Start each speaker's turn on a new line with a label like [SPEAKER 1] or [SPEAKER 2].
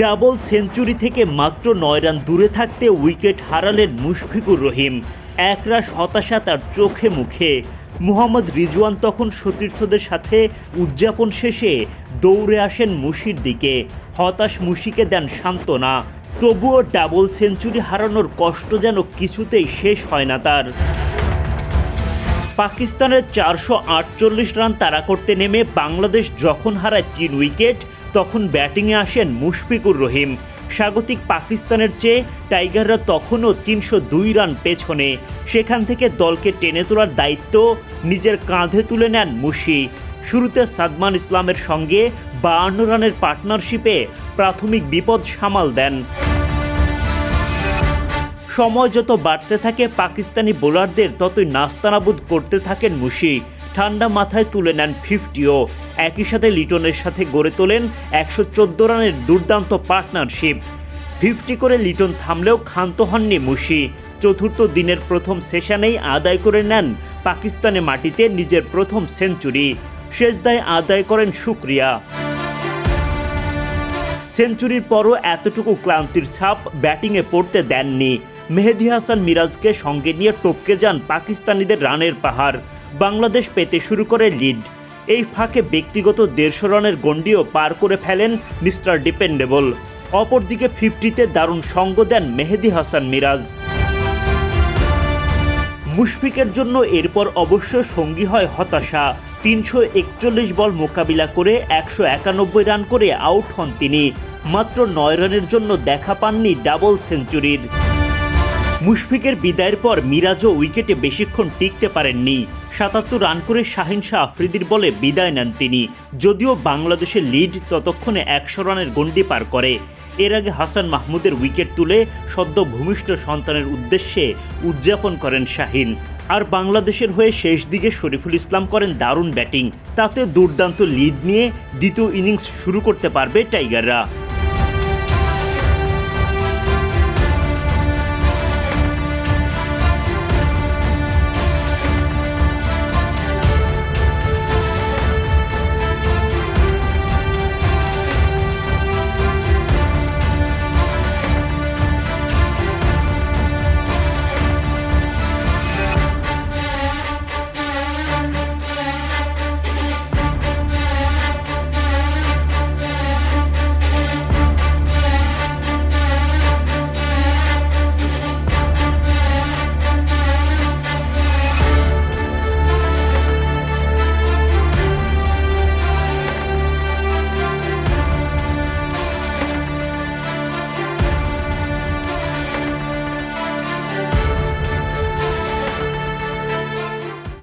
[SPEAKER 1] Double century থেকে মাত্র নয় রান দূরে থাকতে উইকেট হারালেন মুশফিকুর রহিম। একরাশ হতাশা তার চোখে মুখে। মুহাম্মদ রিজওয়ান তখন সতীর্থদের সাথে উদযাপন শেষে দৌড়ে আসেন মুশির দিকে। হতাশ মুশিকে দেন সান্ত্বনা। তবুও ডাবল সেঞ্চুরি হারানোর কষ্ট যেন কিছুতেই শেষ হয় না তার। পাকিস্তানের চারশো আটচল্লিশ রান তাড়া করতে নেমে বাংলাদেশ যখন হারায় তিন উইকেট তখন ব্যাটিংয়ে আসেন মুশফিকুর রহিম। স্বাগতিক পাকিস্তানের চেয়ে টাইগাররা তখনও তিনশো দুই রান পেছনে। সেখান থেকে দলকে টেনে তোলার দায়িত্ব নিজের কাঁধে তুলে নেন মুশি। শুরুতে সাদমান ইসলামের সঙ্গে বায়ান্ন রানের পার্টনারশিপে প্রাথমিক বিপদ সামাল দেন। সময় যত বাড়তে থাকে, পাকিস্তানি বোলারদের ততই নাস্তানাবুদ করতে থাকেন মুশি। ঠান্ডা মাথায় তুলে নেন ফিফটিও। একই সাথে লিটনের সাথে গড়ে তোলেন একশো চোদ্দ রানের দুর্দান্ত পার্টনারশিপ। ফিফটি করে লিটন থামলেও ক্ষান্ত হননি মুশি। চতুর্থ দিনের প্রথম সেশনেই আদায় করে নেন পাকিস্তানের মাটিতে নিজের প্রথম সেঞ্চুরি। শেষ দায় আদায় করেন শুক্রিয়া সেঞ্চুরির পরও এতটুকু ক্লান্তির ছাপ ব্যাটিংয়ে পড়তে দেননি। মেহেদি হাসান মিরাজকে সঙ্গে নিয়ে টপকে যান পাকিস্তানিদের রানের পাহাড়। বাংলাদেশ পেতে শুরু করে লিড। এই ফাঁকে ব্যক্তিগত দেড়শো রানের গণ্ডিও পার করে ফেলেন মিস্টার ডিপেন্ডেবল। অপরদিকে ফিফটিতে দারুণ সঙ্গ দেন মেহেদি হাসান মিরাজ। মুশফিকের জন্য এরপর অবশ্য সঙ্গী হয় হতাশা। তিনশো একচল্লিশ বল মোকাবিলা করে একশো একানব্বই রান করে আউট হন তিনি। মাত্র নয় রানের জন্য দেখা পাননি ডাবল সেঞ্চুরির। মুশফিকের বিদায়ের পর মিরাজও উইকেটে বেশিক্ষণ টিকতে পারেননি। সাতাত্তর রান করে শাহিন শাহ আফ্রিদির বলে বিদায় নেন তিনি। যদিও বাংলাদেশের লিড ততক্ষণে একশো রানের গণ্ডি পার করে। এর আগে হাসান মাহমুদের উইকেট তুলে সদ্য ভূমিষ্ঠ সন্তানের উদ্দেশ্যে উদযাপন করেন শাহিন। আর বাংলাদেশের হয়ে শেষ দিকে শরীফুল ইসলাম করেন দারুণ ব্যাটিং। তাতে দুর্দান্ত লিড নিয়ে দ্বিতীয় ইনিংস শুরু করতে পারবে টাইগাররা।